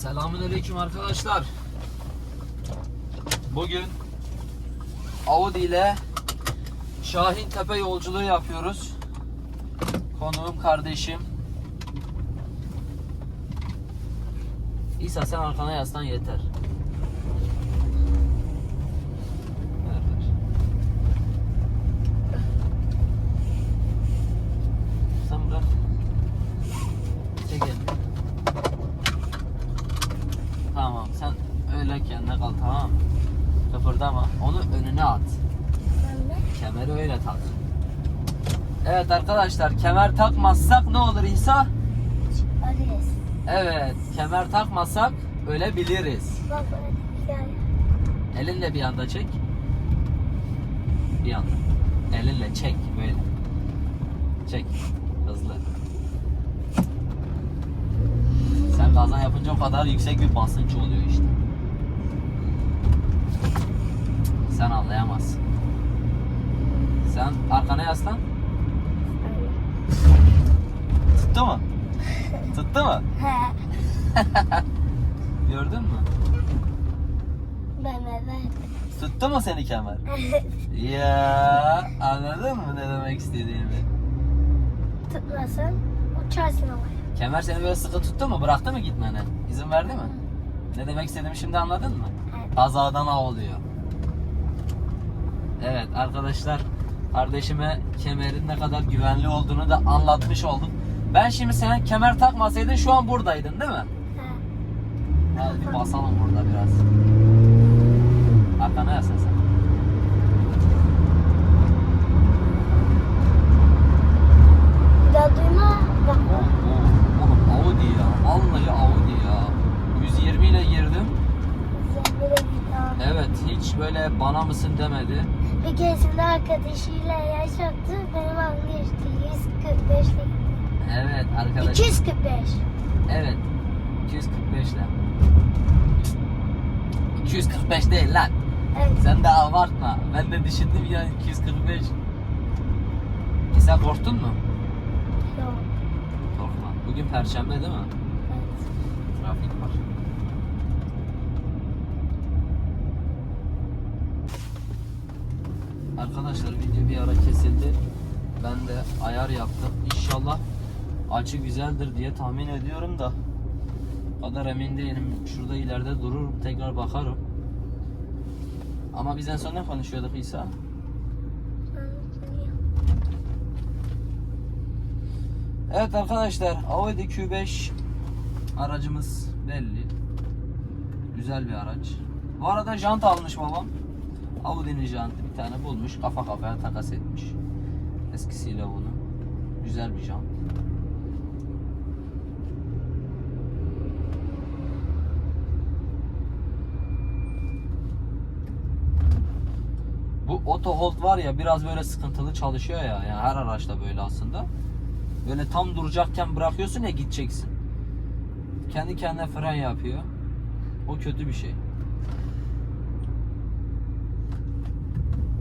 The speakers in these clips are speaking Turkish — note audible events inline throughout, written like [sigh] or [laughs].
Selamünaleyküm arkadaşlar. Bugün Audi ile Şahin Tepe yolculuğu yapıyoruz. Konuğum kardeşim. İsa sen arkana yaslan yeter. Ver, ver. Sen bırak. Çek elini. Tamam sen öyle kendine kal tamam mı? Kıpırdama. Onu önüne at. Kemeri öyle tak. Evet arkadaşlar kemer takmazsak ne olur İsa? Evet kemer takmasak ölebiliriz. Bak. Elinle bir anda çek. Bir anda. Elinle çek böyle. Çek. Hızlı. Sen gazdan yapınca o kadar yüksek bir basınç oluyor işte. Sen anlayamazsın. Sen arkana yaslan. Tuttu mu? Tuttu mu? He. [laughs] Gördün mü? Ben evet. Tuttu mu seni kemer? Ya anladın mı ne demek istediğimi? Tutmasın. Uçarsın ama. Kemer seni böyle sıkı tuttu mu? Bıraktı mı gitmene? İzin verdi mi? Ne demek istediğimi şimdi anladın mı? Evet. Kazadan av oluyor. Evet arkadaşlar kardeşime kemerin ne kadar güvenli olduğunu da anlatmış oldum. Ben şimdi sen kemer takmasaydın şu an buradaydın değil mi? He. Hadi bir basalım burada biraz. Arkana yaslan sen. Bir daha duyma. Bak. Oo, Oğlum Audi ya. Vallahi Audi ya. 120 ile girdim. Zemire gidiyor. Evet hiç böyle bana mısın demedi. Bir keresinde arkadaşıyla yarış yaptı. Benim alım geçti. 145 ile gitti. Evet arkadaş. 245. Evet. 245 ile. 245 değil lan. Evet. Sen de abartma. Ben de düşündüm ya 245. E sen korktun mu? Yok. Korkma. Bugün perşembe değil mi? Evet. Trafik var. Arkadaşlar video bir ara kesildi. Ben de ayar yaptım. İnşallah açı güzeldir diye tahmin ediyorum da kadar emin değilim. Şurada ileride dururum tekrar bakarım. Ama biz en son ne konuşuyorduk İsa? Evet arkadaşlar Audi Q5 aracımız belli. Güzel bir araç. Bu arada jant almış babam. Audi'nin jantı bir tane bulmuş. Kafa kafaya takas etmiş. Eskisiyle bunu. Güzel bir jant. Bu auto hold var ya biraz böyle sıkıntılı çalışıyor ya. Yani her araçta böyle aslında. Böyle tam duracakken bırakıyorsun ya gideceksin. Kendi kendine fren yapıyor. O kötü bir şey.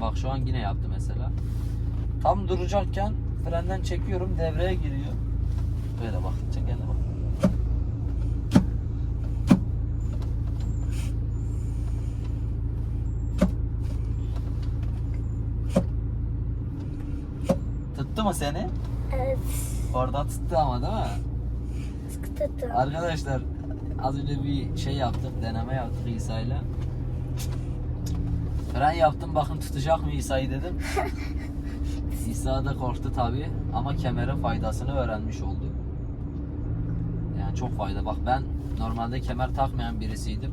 Bak şu an yine yaptı mesela. Tam duracakken frenden çekiyorum devreye giriyor. Böyle bak çek eline bak. Tuttu mu seni? Evet. Orada tuttu ama değil mi? Sıkı tuttum. Arkadaşlar az önce bir şey yaptık, deneme yaptık İsa'yla. Fren yaptım bakın tutacak mı İsa'yı dedim. [laughs] İsa da korktu tabi ama kemerin faydasını öğrenmiş oldu. Yani çok fayda. Bak ben normalde kemer takmayan birisiydim.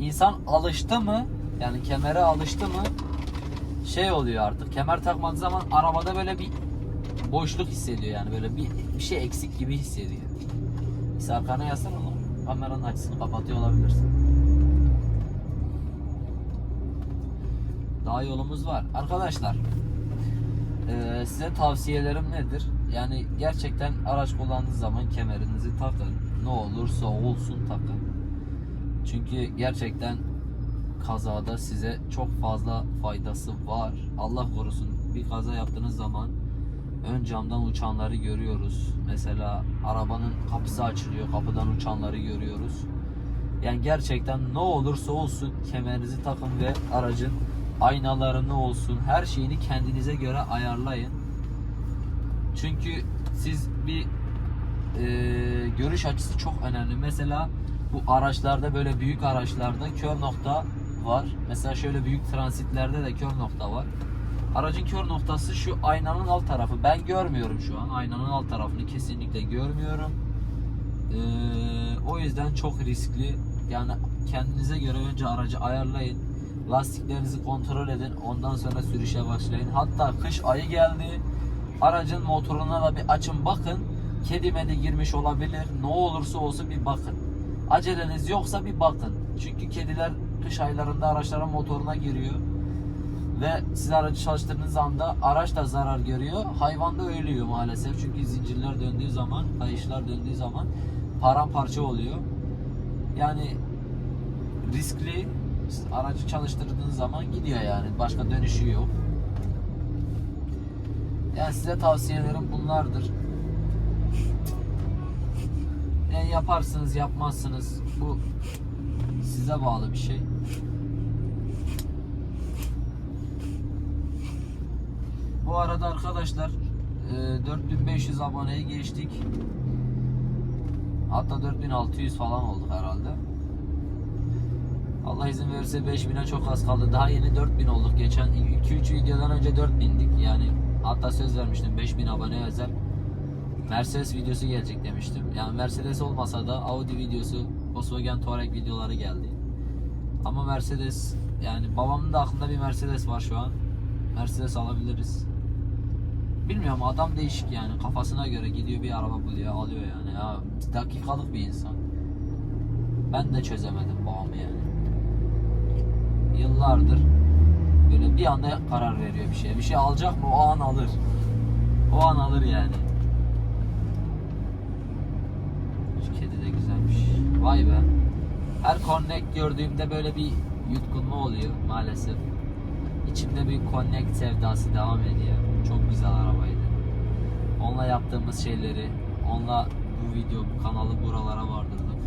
İnsan alıştı mı yani kemere alıştı mı şey oluyor artık. Kemer takmadığı zaman arabada böyle bir boşluk hissediyor yani böyle bir, bir şey eksik gibi hissediyor. İsa arkana yaslan onu. Kameranın açısını kapatıyor olabilirsin. Daha yolumuz var. Arkadaşlar eee, size tavsiyelerim nedir? Yani gerçekten araç kullandığınız zaman kemerinizi takın. Ne olursa olsun takın. Çünkü gerçekten kazada size çok fazla faydası var. Allah korusun bir kaza yaptığınız zaman ön camdan uçanları görüyoruz. Mesela arabanın kapısı açılıyor, kapıdan uçanları görüyoruz. Yani gerçekten ne olursa olsun kemerinizi takın ve aracın aynalarını olsun her şeyini kendinize göre ayarlayın. Çünkü siz bir e, görüş açısı çok önemli. Mesela bu araçlarda böyle büyük araçlarda kör nokta var. Mesela şöyle büyük transitlerde de kör nokta var. Aracın kör noktası şu aynanın alt tarafı. Ben görmüyorum şu an. Aynanın alt tarafını kesinlikle görmüyorum. Ee, o yüzden çok riskli. Yani kendinize göre önce aracı ayarlayın. Lastiklerinizi kontrol edin. Ondan sonra sürüşe başlayın. Hatta kış ayı geldi. Aracın motoruna da bir açın bakın. Kedi medi girmiş olabilir. Ne olursa olsun bir bakın. Aceleniz yoksa bir bakın. Çünkü kediler kış aylarında araçların motoruna giriyor. Ve siz aracı çalıştırdığınız anda araç da zarar görüyor. Hayvan da ölüyor maalesef. Çünkü zincirler döndüğü zaman, kayışlar döndüğü zaman paramparça oluyor. Yani riskli. Siz aracı çalıştırdığınız zaman gidiyor yani. Başka dönüşü yok. Yani size tavsiyelerim bunlardır. Yani yaparsınız, yapmazsınız. Bu size bağlı bir şey. Bu arada arkadaşlar e, 4500 aboneye geçtik. Hatta 4600 falan olduk herhalde. Allah izin verirse 5000'e çok az kaldı. Daha yeni 4000 olduk. Geçen 2-3 videodan önce 4000'dik. Yani hatta söz vermiştim 5000 abone özel. Mercedes videosu gelecek demiştim. Yani Mercedes olmasa da Audi videosu, Volkswagen Touareg videoları geldi. Ama Mercedes yani babamın da aklında bir Mercedes var şu an. Mercedes alabiliriz. Bilmiyorum adam değişik yani kafasına göre gidiyor bir araba buluyor alıyor yani ya dakikalık bir insan. Ben de çözemedim babamı yani. Yıllardır böyle bir anda karar veriyor bir şeye. Bir şey alacak mı o an alır. O an alır yani. Şu kedi de güzelmiş. Vay be. Her Connect gördüğümde böyle bir yutkunma oluyor maalesef. İçimde bir Connect sevdası devam ediyor. Çok güzel arabaydı. Onunla yaptığımız şeyleri, onunla bu video, bu kanalı buralara vardırdık.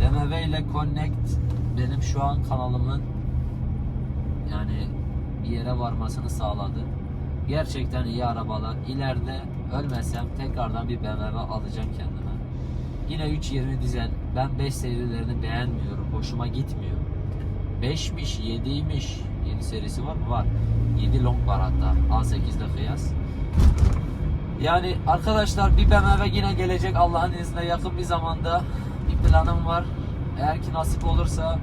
BMW ile Connect benim şu an kanalımın yani bir yere varmasını sağladı. Gerçekten iyi arabalar. İleride ölmesem tekrardan bir BMW alacağım kendime. Yine 320 dizel. Ben 5 serilerini beğenmiyorum. Hoşuma gitmiyor. 5'miş, 7'ymiş. Serisi var mı? Var. 7 long var hatta. A8'de kıyas. Yani arkadaşlar bir BMW yine gelecek Allah'ın izniyle yakın bir zamanda. Bir planım var. Eğer ki nasip olursa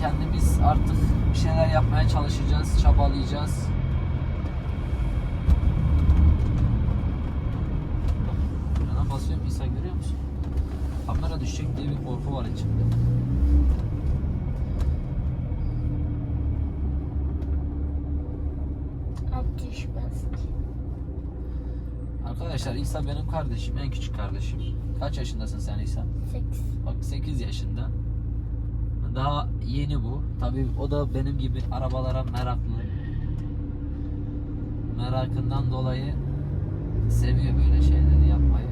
kendimiz artık bir şeyler yapmaya çalışacağız, çabalayacağız. Frene basıyorum İsa görüyor musun? Kamera düşecek diye bir korku var içimde. Düşmez. Arkadaşlar İsa benim kardeşim, en küçük kardeşim. Kaç yaşındasın sen İsa? 8. Bak 8 yaşında. Daha yeni bu. Tabii o da benim gibi arabalara meraklı. Merakından dolayı seviyor böyle şeyleri yapmayı.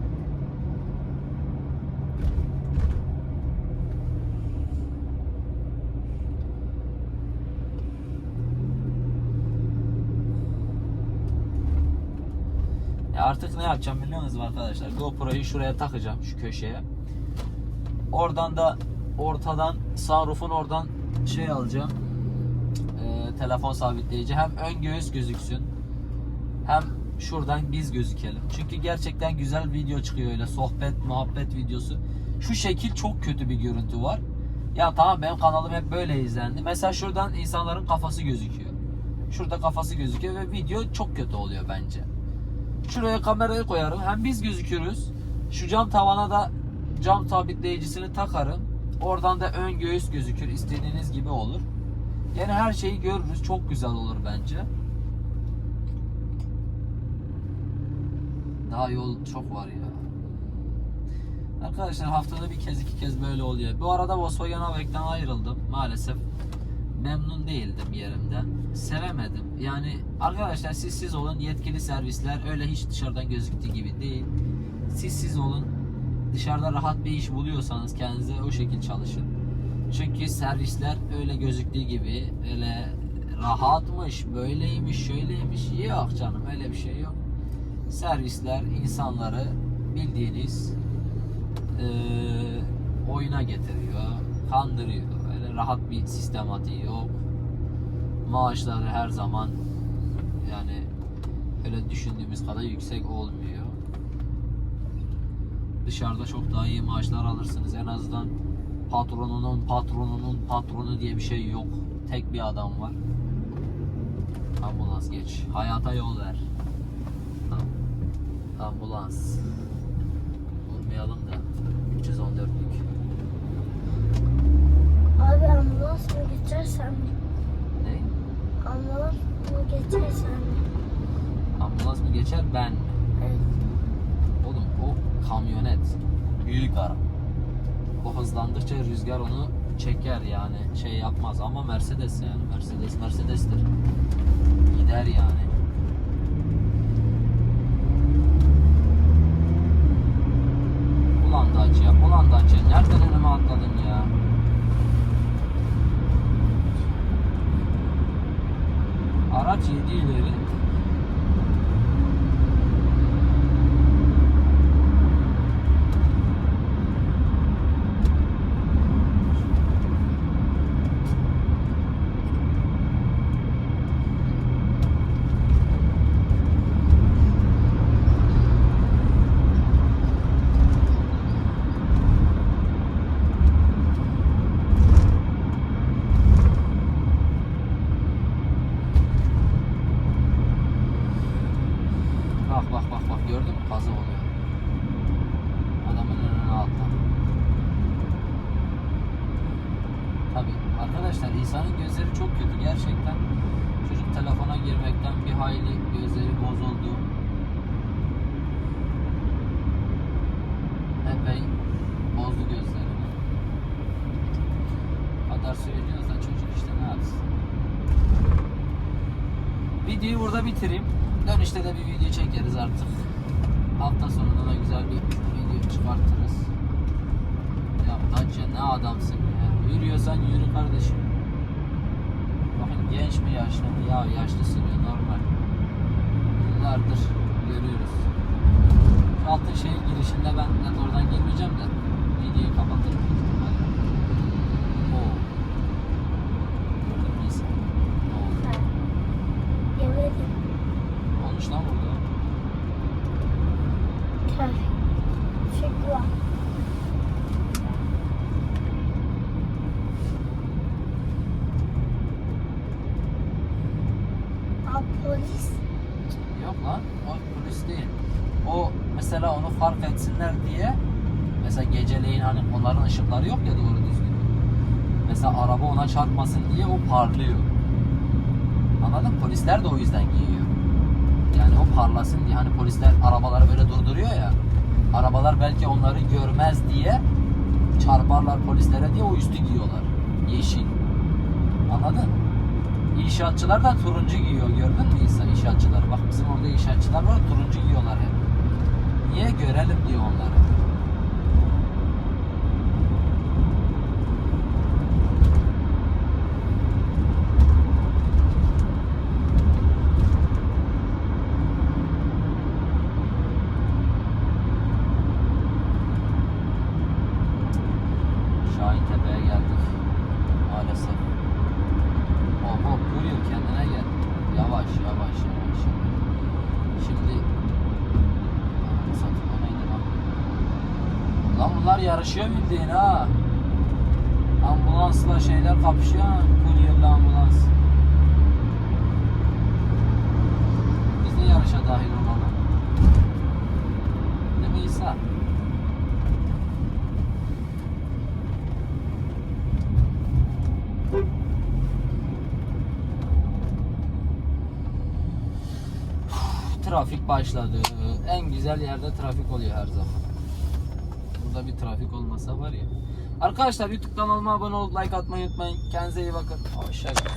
Ya artık ne yapacağım biliyor musunuz arkadaşlar? GoPro'yu şuraya takacağım şu köşeye. Oradan da ortadan sunroof'un oradan şey alacağım. Ee, telefon sabitleyici. Hem ön göğüs gözüksün. Hem şuradan biz gözükelim. Çünkü gerçekten güzel video çıkıyor öyle sohbet, muhabbet videosu. Şu şekil çok kötü bir görüntü var. Ya tamam benim kanalım hep böyle izlendi. Mesela şuradan insanların kafası gözüküyor. Şurada kafası gözüküyor ve video çok kötü oluyor bence. Şuraya kamerayı koyarım. Hem biz gözükürüz. Şu cam tavana da cam sabitleyicisini takarım. Oradan da ön göğüs gözükür. İstediğiniz gibi olur. Yani her şeyi görürüz. Çok güzel olur bence. Daha yol çok var ya. Arkadaşlar haftada bir kez iki kez böyle oluyor. Bu arada Volkswagen Avek'ten ayrıldım. Maalesef memnun değildim yerimden. Sevemedim. Yani arkadaşlar siz siz olun yetkili servisler öyle hiç dışarıdan gözüktüğü gibi değil. Siz siz olun. Dışarıda rahat bir iş buluyorsanız kendinize o şekil çalışın. Çünkü servisler öyle gözüktüğü gibi öyle rahatmış, böyleymiş, şöyleymiş yok canım öyle bir şey yok. Servisler insanları bildiğiniz eee, oyuna getiriyor, kandırıyor. Öyle rahat bir sistematiği yok. Maaşları her zaman yani öyle düşündüğümüz kadar yüksek olmuyor. Dışarıda çok daha iyi maaşlar alırsınız. En azından patronunun patronunun patronu diye bir şey yok. Tek bir adam var. Ambulans geç. Hayata yol ver. Am- Ambulans. Vurmayalım da. 314'lük. Abi ambulans mı geçersen? Ne? Ambulans mı geçersen? Ambulans mı geçer ben mi? Evet. Oğlum o kamyonet. Büyük araba. O hızlandıkça rüzgar onu çeker yani şey yapmaz ama Mercedes yani Mercedes Mercedes'tir. Gider yani. Ulan Dacia, ya, ulan Dacia nereden önüme atladın ya? Araç yedi ileri. Bak bak bak bak gördün mü? Kaza oluyor. Adamın önüne atladı. Tabi arkadaşlar insanın gözleri çok kötü gerçekten. Çocuk telefona girmekten bir hayli gözleri bozuldu. Epey bozdu gözlerini. Kadar söylüyoruz da çocuk işte ne yapsın. Videoyu burada bitireyim. Dönüşte de bir video çekeriz artık. Hafta sonunda da güzel bir video çıkartırız. Ya Dacia ne adamsın. Yürüyorsan yürü kardeşim. Bakın genç mi yaşlı mı? Ya yaşlı sürüyor normal. Yıllardır görüyoruz. Şu Altın şehir girişinde ben net oradan girmeyeceğim de videoyu kapatırım. Oo. İsa? Ne oldu? Olmuş lan burada. Trafik. Çık var. Abi polis. Yok lan o polis değil. O mesela onu fark etsinler diye mesela geceleyin hani onların ışıkları yok ya doğru düzgün. Mesela araba ona çarpmasın diye o parlıyor. Anladın? Polisler de o yüzden giyiyor. Yani o parlasın diye hani polisler arabaları böyle durduruyor ya. Arabalar belki onları görmez diye çarparlar polislere diye o üstü giyiyorlar. Yeşil. Anladın? İnşaatçılar da turuncu giyiyor gördün mü İsa inşaatçılar? Bak bizim orada inşaatçılar var turuncu giyiyorlar hep. Niye görelim diyor onları. Kapışıyor ha. Kuryerle ambulans. Biz de yarışa dahil olalım. Değil mi İsa? Trafik başladı. En güzel yerde trafik oluyor her zaman. Burada bir trafik olmasa var ya. Arkadaşlar YouTube kanalıma abone olup like atmayı unutmayın. Kendinize iyi bakın. Hoşçakalın.